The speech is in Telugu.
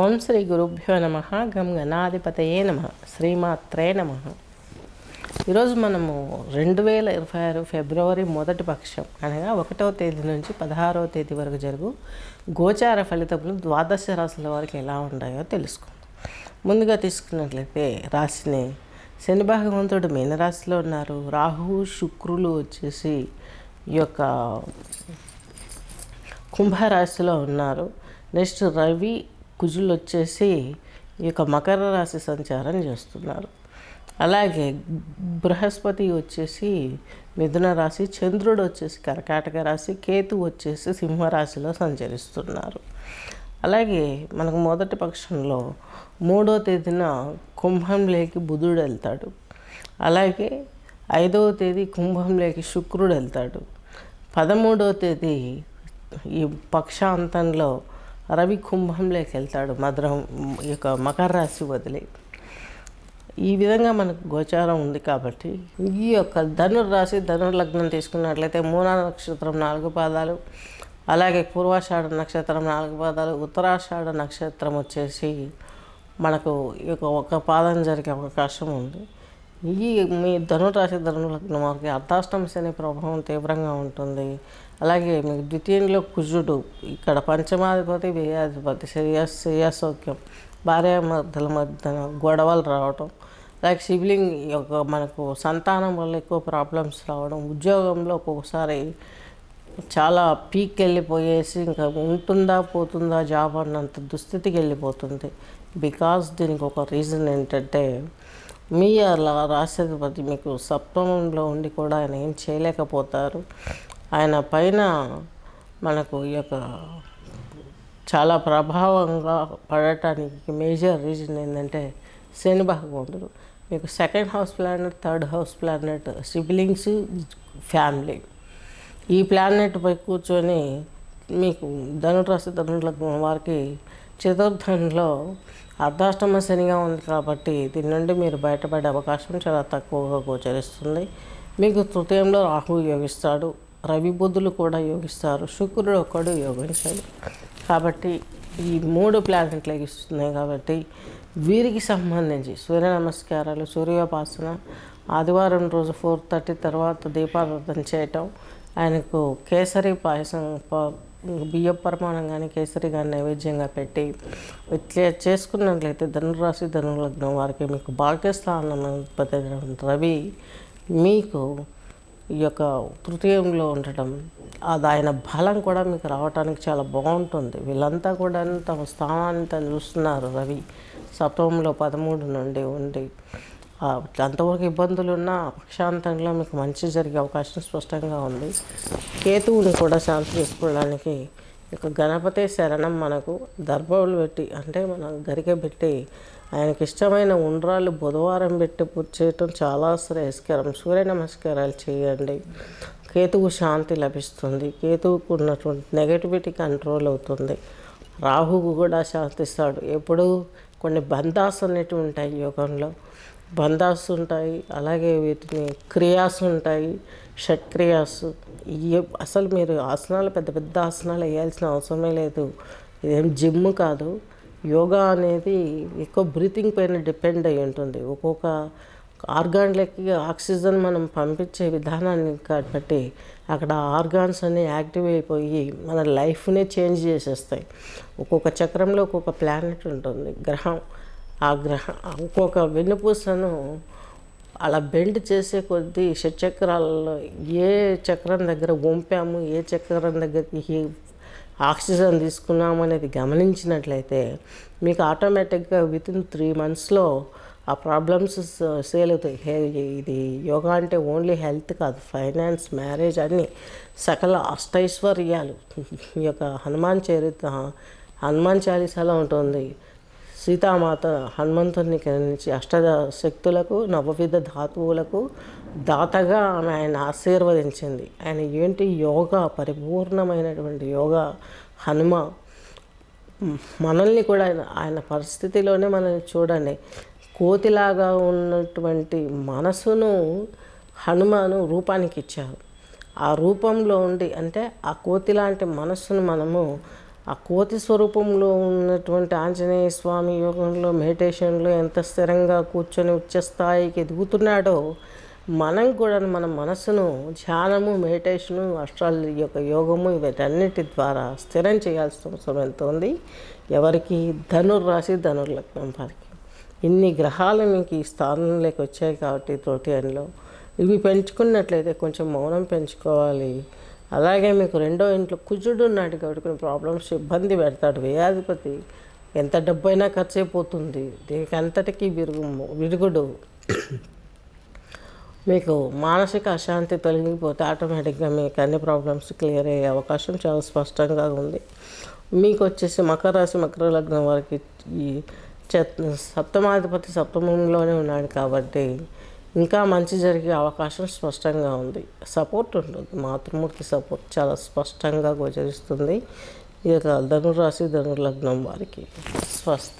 ఓం శ్రీ గురుభ్యో నమ గం గణాధిపతయే నమ శ్రీమాత్రే నమ. ఈరోజు మనము రెండు వేల ఇరవై ఆరు ఫిబ్రవరి మొదటి పక్షం అనగా ఒకటవ తేదీ నుంచి పదహారవ తేదీ వరకు జరుగు గోచార ఫలితములు ద్వాదశ రాశుల వారికి ఎలా ఉన్నాయో తెలుసుకుందాం. ముందుగా తీసుకున్నట్లయితే రాశిని శని భగవంతుడు మీనరాశిలో ఉన్నారు. రాహు శుక్రులు వచ్చేసి ఈ యొక్క కుంభరాశిలో ఉన్నారు. నెక్స్ట్ రవి కుజులు వచ్చేసి ఈ యొక్క మకర రాశి సంచారం చేస్తున్నారు. అలాగే బృహస్పతి వచ్చేసి మిథున రాశి చంద్రుడు వచ్చేసి కర్కాటక రాశి కేతు వచ్చేసి సింహరాశిలో సంచరిస్తున్నారు. అలాగే మనకు మొదటి పక్షంలో మూడో తేదీన కుంభంలోకి బుధుడు వెళ్తాడు. అలాగే ఐదవ తేదీ కుంభంలోకి శుక్రుడు వెళ్తాడు. పదమూడవ తేదీ ఈ పక్షాంతంలో రవి కుంభంలోకి వెళ్తాడు మధురం యొక్క మకర రాశి వదిలి. ఈ విధంగా మనకు గోచారం ఉంది కాబట్టి ఈ యొక్క ధనుర్రాశి ధనుర్లగ్నం లగ్నం తీసుకున్నట్లయితే మూలా నక్షత్రం నాలుగు పాదాలు అలాగే పూర్వాషాఢ నక్షత్రం నాలుగు పాదాలు ఉత్తరాషాఢ నక్షత్రం వచ్చేసి మనకు ఈ యొక్క ఒక పాదం జరిగే అవకాశం ఉంది. ఈ మీ ధనురాశి ధనులగ్నం వారికి అర్ధాష్టమ శని ప్రభావం తీవ్రంగా ఉంటుంది. అలాగే మీకు ద్వితీయంలో కుజుడు ఇక్కడ పంచమాధిపతి వ్యయాధిపతి శ్రేయస్ శ్రేయసౌఖ్యం భార్య మధ్యల మధ్య గొడవలు రావటం లైక్ సిబ్లింగ్ యొక్క మనకు సంతానం వల్ల ఎక్కువ ప్రాబ్లమ్స్ రావడం ఉద్యోగంలో ఒక్కొక్కసారి చాలా పీక్ వెళ్ళిపోయేసి ఇంకా ఉంటుందా పోతుందా జాబ్ అన్నంత దుస్థితికి వెళ్ళిపోతుంది. బికాస్ దీనికి ఒక రీజన్ ఏంటంటే మీ అలా రాష్ట్రపతి మీకు సప్తమంలో ఉండి కూడా ఆయన ఏం చేయలేకపోతారు. ఆయన పైన మనకు ఈ యొక్క చాలా ప్రభావంగా పడటానికి మేజర్ రీజన్ ఏంటంటే శని భగవంతుడు. మీకు second house planet third house planet siblings family ఈ ప్లానెట్పై కూర్చొని మీకు ధనురాశి ధనులకు వారికి చతుర్థంలో అర్ధాష్టమ శనిగా ఉంది కాబట్టి దీని నుండి మీరు బయటపడే అవకాశం చాలా తక్కువగా గోచరిస్తుంది. మీకు తృతీయంలో రాహు యోగిస్తాడు. రవి బుద్ధులు కూడా యోగిస్తారు. శుక్రుడు ఒక్కడు యోగించాడు. కాబట్టి ఈ మూడు ప్లానెట్లు యోగిస్తున్నాయి కాబట్టి వీరికి సంబంధించి సూర్య నమస్కారాలు సూర్యోపాసన ఆదివారం రోజు ఫోర్ థర్టీ తర్వాత దీపారాధన చేయటం ఆయనకు కేసరి పాయసం ప- బియ్య పరమాణం కానీ కేసరి కానీ నైవేద్యంగా పెట్టి ఇట్లా చేసుకున్నట్లయితే ధనురాశి ధనులగ్నం వారికి మీకు భాగ్యస్థానం రవి మీకు ఈ యొక్క తృతీయంలో ఉండటం అది ఆయన బలం కూడా మీకు రావడానికి చాలా బాగుంటుంది. వీళ్ళంతా కూడా తమ స్థానాన్ని తను చూస్తున్నారు రవి. సప్తమంలో పదమూడు నుండి ఉండి అంతవరకు ఇబ్బందులు ఉన్నా పక్షాంతంలో మీకు మంచి జరిగే అవకాశం స్పష్టంగా ఉంది. కేతువుని కూడా శాంతి చేసుకోవడానికి ఇక గణపతి శరణం మనకు దర్భవులు పెట్టి అంటే మనం గరిక పెట్టి ఆయనకి ఇష్టమైన ఉండ్రాలు బుధవారం పెట్టి పూజ చేయటం చాలా శ్రేయస్కరం. సూర్య నమస్కారాలు చేయండి. కేతువు శాంతి లభిస్తుంది. కేతువుకు ఉన్నటువంటి నెగటివిటీ కంట్రోల్ అవుతుంది. రాహువు కూడా శాంతిస్తాడు. ఎప్పుడు కొన్ని బంధాస్ అనేటివి ఉంటాయి యోగంలో. బంధాస్ ఉంటాయి అలాగే వీటిని క్రియాస్ ఉంటాయి షట్క్రియాస్ ఇవి అసలు మీరు ఆసనాలు పెద్ద పెద్ద ఆసనాలు వేయాల్సిన అవసరమే లేదు. ఇదేం జిమ్ కాదు. యోగా అనేది ఎక్కువ బ్రీతింగ్ పైన డిపెండ్ అయి ఉంటుంది. ఒక్కొక్క ఆర్గాన్లకి ఆక్సిజన్ మనం పంపించే విధానాన్ని కాబట్టి అక్కడ ఆర్గాన్స్ అన్నీ యాక్టివ్ అయిపోయి మన లైఫ్నే చేంజ్ చేసేస్తాయి. ఒక్కొక్క చక్రంలో ఒక్కొక్క ప్లానెట్ ఉంటుంది. గ్రహం. ఆ గ్రహ ఇంకొక వెన్నుపూసను అలా బెండ్ చేసే కొద్దీ షట్చక్రాలలో ఏ చక్రం దగ్గర వంపాము ఏ చక్రం దగ్గరికి ఆక్సిజన్ తీసుకున్నాము అనేది గమనించినట్లయితే మీకు ఆటోమేటిక్గా విత్ ఇన్ త్రీ మంత్స్లో ఆ ప్రాబ్లమ్స్ సేల్ అవుతాయి. ఇది యోగా అంటే ఓన్లీ హెల్త్ కాదు ఫైనాన్స్ మ్యారేజ్ అన్నీ సకల అష్టైశ్వర్యాలు. ఈ యొక్క హనుమాన్ చరిత్ర హనుమాన్ చాలీసాలో ఉంటుంది. సీతామాత హనుమంతుని నుంచి అష్ట శక్తులకు నవవిధ ధాతువులకు దాతగా ఆమె ఆయన ఆశీర్వదించింది. ఆయన ఏంటి? యోగా పరిపూర్ణమైనటువంటి యోగా. హనుమ మనల్ని కూడా ఆయన ఆయన పరిస్థితిలోనే మనల్ని చూడండి. కోతిలాగా ఉన్నటువంటి మనసును హనుమాను రూపానికి ఇచ్చారు. ఆ రూపంలో ఉండి అంటే ఆ కోతి లాంటి మనస్సును మనము ఆ కోతి స్వరూపంలో ఉన్నటువంటి ఆంజనేయ స్వామి యోగంలో మెడిటేషన్లో ఎంత స్థిరంగా కూర్చొని ఉచ్చస్థాయికి ఎదుగుతున్నాడో మనం కూడా మన మనసును ధ్యానము మెడిటేషను అష్టాల యొక్క యోగము వీటన్నిటి ద్వారా స్థిరం చేయాల్సిన అవసరం ఎంత ఉంది. ఎవరికి? ధనుర్రాశి ధనుర్లగ్నం వారికి. ఇన్ని గ్రహాలు మీకు ఈ స్థానంలోకి వచ్చాయి కాబట్టి తోటి అనిలో ఇవి పెంచుకున్నట్లయితే కొంచెం మౌనం పెంచుకోవాలి. అలాగే మీకు రెండో ఇంట్లో కుజుడు ఉన్నాడు కాబట్టి కొన్ని ప్రాబ్లమ్స్ ఇబ్బంది పెడతాడు. వ్యాధిపతి ఎంత డబ్బు అయినా ఖర్చు అయిపోతుంది దీనికి అంతటికీ విరుగు విరుగుడు. మీకు మానసిక అశాంతి తొలగిపోతే ఆటోమేటిక్గా మీకు అన్ని ప్రాబ్లమ్స్ క్లియర్ అయ్యే అవకాశం చాలా స్పష్టంగా ఉంది. మీకు వచ్చేసి మకర రాశి మకర లగ్నం వారికి ఈ చత్ సప్తమాధిపతి సప్తమంలోనే ఉన్నాడు కాబట్టి ఇంకా మంచి జరిగే అవకాశం స్పష్టంగా ఉంది. సపోర్ట్ ఉంటుంది. మాతృమూర్తి సపోర్ట్ చాలా స్పష్టంగా గోచరిస్తుంది. ఈ యొక్క ధనురాశి ధనుర్లగ్నం వారికి స్వస్తి.